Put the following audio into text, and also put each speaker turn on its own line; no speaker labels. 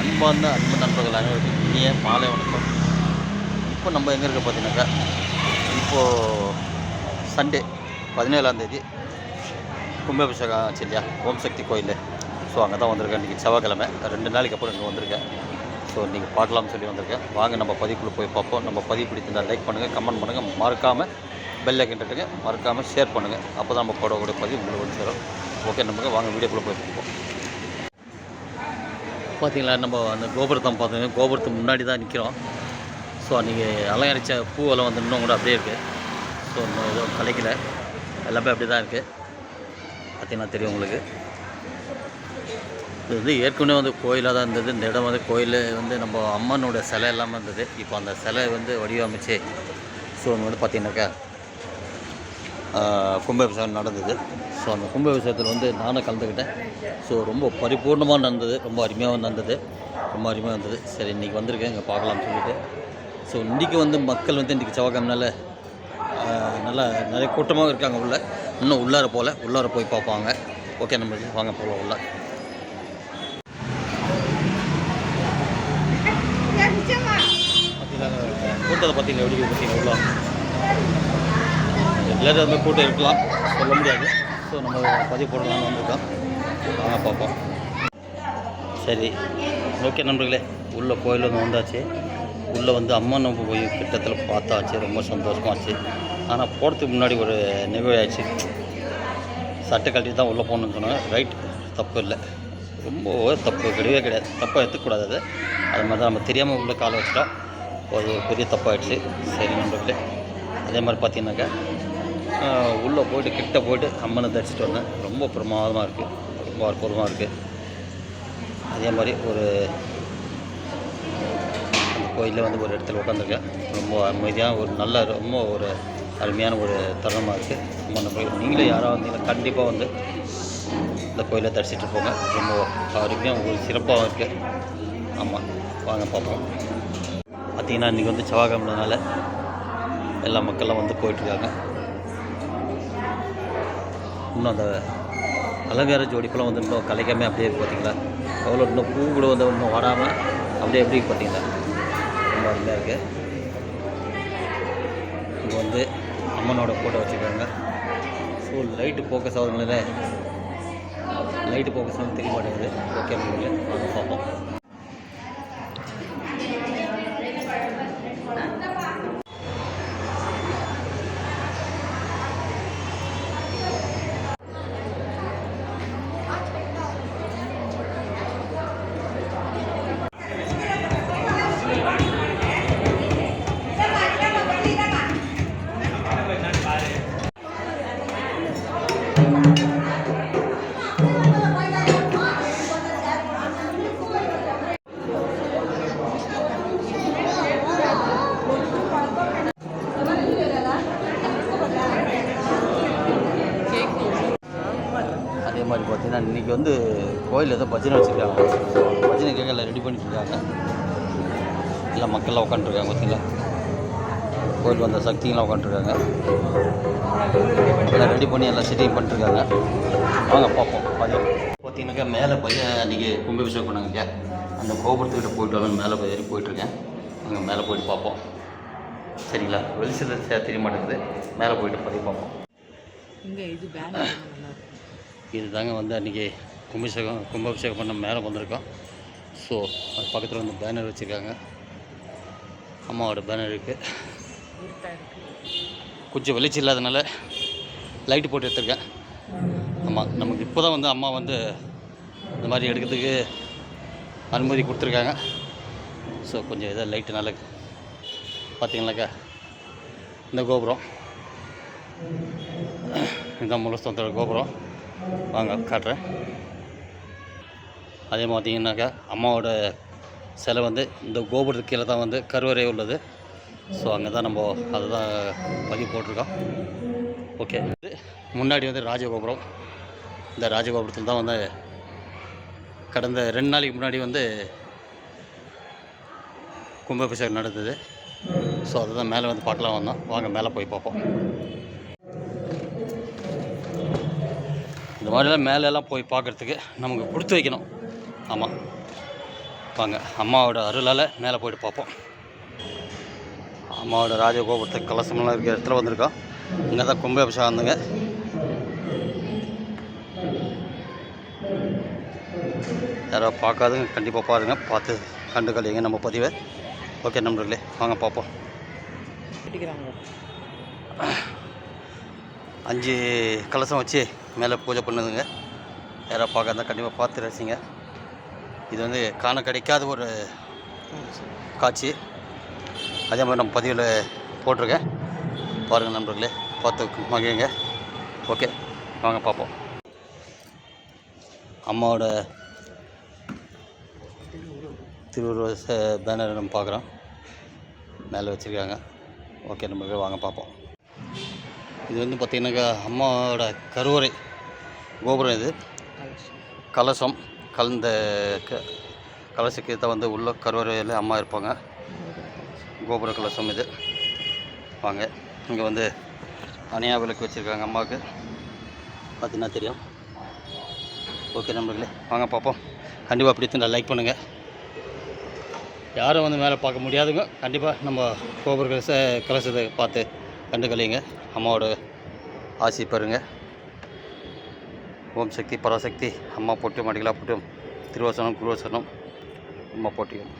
அன்பார்ந்த அன்பு நண்பர்கள் அனைவருக்கும் இனிய மாலை வணக்கம். இப்போ நம்ம எங்கே இருக்க பார்த்தீங்கன்னாக்கா? இப்போது சண்டே பதினேழாந்தேதி கும்பாபிஷேகம் ஆச்சு இல்லையா? ஓம் சக்தி கோயில். ஸோ அங்கே தான் வந்திருக்கேன். இன்றைக்கி செவ்வாய்க்கிழமை. ரெண்டு நாளைக்கு அப்புறம் இங்கே வந்திருக்கேன். ஸோ இன்றைக்கி பார்க்கலாம்னு சொல்லி வந்திருக்கேன். வாங்க நம்ம பதிவுக்குள்ளே போய் பார்ப்போம். நம்ம பதிவு பிடித்திருந்தால் லைக் பண்ணுங்கள் கமெண்ட் பண்ணுங்கள் மறக்காமல் பெல் ஐக்கன்ட்டுங்க மறக்காமல் ஷேர் பண்ணுங்கள் அப்போ தான் நம்ம போடக்கூடிய பதிவு உங்களுக்கு வந்து சேரும். ஓகே நமக்கு வாங்க வீடியோக்குள்ளே போய் பார்ப்போம். பார்த்தீங்களா நம்ம அந்த கோபுரத்தை பார்த்தீங்கன்னா கோபுரத்துக்கு முன்னாடி தான் நிற்கிறோம் ஸோ அன்றைக்கி அலங்கரித்த பூவெல்லாம் வந்து இன்னும் கூட அப்படியே இருக்குது ஸோ இன்னும் எதுவும் கலைக்கல. எல்லாமே அப்படி தான் இருக்குது பார்த்தீங்கன்னா தெரியும் உங்களுக்கு. இது வந்து ஏற்கனவே வந்து கோயிலாக தான் இருந்தது. இந்த இடம் வந்து கோயில் வந்து நம்ம அம்மனோட சிலை எல்லாமே இருந்தது. இப்போ அந்த சிலை வந்து வடிவமைச்சு ஸோ ஒன்று வந்து பார்த்தீங்கன்னாக்கா கும்பாபிஷேகம் நடந்தது. ஸோ அந்த கும்பாபிஷேகத்தில் வந்து நானும் கலந்துக்கிட்டேன். ஸோ ரொம்ப பரிபூர்ணமாக நடந்தது. ரொம்ப அருமையாக நடந்தது. ரொம்ப அருமையாக இருந்தது. சரி இன்றைக்கி வந்திருக்கேன். இங்கே பார்க்கலாம்னு சொல்லிட்டு. ஸோ இன்றைக்கி வந்து மக்கள் வந்து இன்றைக்கி செவ்வாய்க்கிழமைனால நல்லா நிறைய கூட்டமாக இருக்காங்க உள்ள. இன்னும் உள்ளார போகல உள்ளார போய் பார்ப்பாங்க. ஓகே நம்ம வாங்க போகலாம் உள்ள. கூட்டத்தை பார்த்தீங்கன்னா எப்படி பார்த்தீங்கன்னா உள்ள? எல்லோரும் அந்த கூட்டம் இருக்கலாம் சொல்ல முடியாது. ஸோ நம்ம பதிவு போடலாம்னு வந்திருக்கோம். வாங்க பார்ப்போம். சரி. ஓகே நண்பர்களே. உள்ளே கோயில் வந்து வந்தாச்சு. உள்ளே வந்து அம்மன் நம்ம போய் கிட்டத்தில் பார்த்தாச்சு. ரொம்ப சந்தோஷமாச்சு. ஆனால் போகிறதுக்கு முன்னாடி ஒரு நிகழ்வாச்சு சட்டை கழட்டி தான் உள்ளே போகணுன்னு சொன்னாங்க. ரைட் தப்பு இல்லை. ரொம்ப தப்பு. கிடையவே கிடையாது. தப்பாக எடுத்துக்கூடாது அது. அது மாதிரி தான் நம்ம தெரியாமல் உள்ளே காலை வச்சிட்டோம். அது பெரிய தப்பாகிடுச்சு சரி நண்பர்களே. அதே மாதிரி பார்த்தீங்கன்னாக்கா உள்ளே போயிட்டு கிட்ட போயிட்டு அம்மனை தரிசிட்டு வந்தேன். ரொம்ப பிரமாதமாக இருக்குது ரொம்ப அற்புதமாக இருக்குது அதே மாதிரி ஒரு கோயிலில் வந்து ஒரு இடத்துல உட்காந்துருக்கேன் ரொம்ப அமைதியாக ஒரு நல்ல ரொம்ப ஒரு அருமையான ஒரு தருணமாக இருக்குது ரொம்ப கோயில் நீங்களே யாராக வந்தீங்கன்னா கண்டிப்பாக வந்து இந்த கோயிலை தரிசிட்டு போங்க. ரொம்ப அருமையாக ஒரு சிறப்பாகவும் இருக்குது ஆமாம் வாங்க பார்ப்போம். பார்த்தீங்கன்னா இன்றைக்கி வந்து செவ்வாய்க்கிழமைனால எல்லா மக்கள்லாம் வந்து போயிட்டுருக்காங்க இன்னும் அந்த அலங்கார ஜோடிப்பெல்லாம் வந்து இன்னும் கலைக்காமல் அப்படியே இருக்கு பார்த்தீங்களா எவ்வளோ இன்னும் பூ கூட வந்து இன்னும் வாடாமல் அப்படியே எப்படி பார்த்தீங்களா ரொம்ப அருமையாக இருக்குது இப்போ வந்து அம்மனோட ஃபோட்டோ வச்சுருக்காங்க. ஸோ லைட்டு ஃபோக்கஸ் ஆகுதுங்களே. லைட்டு ஃபோக்கஸ் வந்து தெரிய மாட்டேங்குது. ஓகே பார்ப்போம். அதே மாதிரி பார்த்தீங்கன்னா இன்றைக்கி வந்து கோயில் ஏதோ பஜனை வச்சுருக்காங்க. பஜனை கேட்க எல்லாம் ரெடி பண்ணிட்டுருக்காங்க எல்லாம் மக்கள்லாம் உட்காந்துருக்காங்க பார்த்தீங்களா? கோயில் வந்த சக்திங்கெலாம் உட்காந்துருக்காங்க எல்லாம் ரெடி பண்ணி எல்லாம் செட்டிங் பண்ணிட்டுருக்காங்க வாங்க பார்ப்போம். பதிவு பார்த்தீங்கன்னாக்கா மேலே பையன் அன்றைக்கி கும்பாபிஷேகம் பண்ணாங்க அந்த கோபுரத்துக்கிட்ட போயிட்டு வரணும் மேலே போய் ஏறி போயிட்டுருக்கேன். அங்கே மேலே போயிட்டு பார்ப்போம். சரிங்களா? வெளிச்சத்தில் தெரிய மாட்டேங்குது. மேலே போயிட்டு பதிவு பார்ப்போம்.
இங்க இது
தாங்க வந்து அன்றைக்கி கும்பாபிஷேகம் கும்பாபிஷேகம் பண்ண மேலே வந்திருக்கோம். ஸோ அது பக்கத்தில் வந்து பேனர் வச்சுருக்காங்க. அம்மாவோட பேனர் இருக்குது கொஞ்சம் வெளிச்சம் இல்லாதனால லைட்டு போட்டு எடுத்திருக்கேன். ஆமாம் நமக்கு இப்போ தான் வந்து அம்மா வந்து இந்த மாதிரி எடுக்கிறதுக்கு அனுமதி கொடுத்துருக்காங்க. ஸோ கொஞ்சம் இதாக லைட்டு நல்லா பார்த்தீங்கன்னாக்கா இந்த கோபுரம் இந்த முலஸ்தோத்தோட கோபுரம் வாங்க காட்டுறேன். அதே பார்த்தீங்கன்னாக்கா அம்மாவோட சிலை வந்து இந்த கோபுரத்துக்கு கீழே தான் வந்து கருவறை உள்ளது. ஸோ அங்கே தான் நம்ம அதை தான் பதிவு போட்டிருக்கோம். ஓகே இது முன்னாடி வந்து ராஜகோபுரம். இந்த ராஜகோபுரத்தில் தான் வந்து கடந்த ரெண்டு நாளைக்கு முன்னாடி வந்து கும்பாபிஷேகம் நடந்தது. ஸோ அதுதான் மேலே வந்து பார்க்கலாம் வந்தோம். வாங்க மேலே போய் பார்ப்போம். இந்த மாதிரிலாம் மேலெல்லாம் போய் பார்க்குறதுக்கு நமக்கு கொடுத்து வைக்கணும். ஆமாம் வாங்க அம்மாவோட அருளால் மேலே போயிட்டு பார்ப்போம். அம்மாவோட ராஜகோபுரத்து கலசமெல்லாம் இருக்கிற இடத்துல வந்திருக்கோம். இங்கே தான் கும்பாபிஷேகம் வந்துங்க யாராவது பார்க்காதுங்க கண்டிப்பாக பாருங்கள் பார்த்து கண்டு கழியுங்க நம்ம பதிவை. ஓகே நண்பர்களே வாங்க பார்ப்போம். அஞ்சு கலசம் வச்சு மேலே பூஜை பண்ணுதுங்க. யாராவது பார்க்காதா கண்டிப்பாக பார்த்து ரசிங்க. இது வந்து காண கிடைக்காத ஒரு காட்சி. அதே மாதிரி நம்ம பதிவில் போட்டிருக்கேன். பாருங்கள் நண்பர்களே பார்த்து மகிழுங்க. ஓகே வாங்க பார்ப்போம். அம்மாவோட திருவுருவ பேனர் நம்ம பார்க்குறோம். மேலே வச்சுருக்காங்க. ஓகே நம்ம வாங்க பார்ப்போம். இது வந்து பார்த்திங்கன்னாக்கா அம்மாவோட கருவறை கோபுரம் இது. கலசம் கலந்த க கலசக்கு வந்து உள்ள கருவறையில் அம்மா இருப்பாங்க. கோபுர கலசம் இது. வாங்க இங்கே வந்து அணியா விளக்கு வச்சுருக்காங்க அம்மாவுக்கு. பார்த்தீங்கன்னா தெரியும். ஓகே நம்மளுக்கு வாங்க பார்ப்போம். கண்டிப்பாக பிடித்து லைக் பண்ணுங்கள் யாரும் வந்து மேலே பார்க்க முடியாதுங்க. கண்டிப்பாக நம்ம கோபுர கலச கலசத்தை பார்த்து கண்டு கழியுங்க அம்மாவோட ஆசி பெறுங்க ஓம் சக்தி பராசக்தி. அம்மா போட்டு அடிகளாக போட்டும் திருவசனம் குருவசனம் அம்மா போட்டியும்.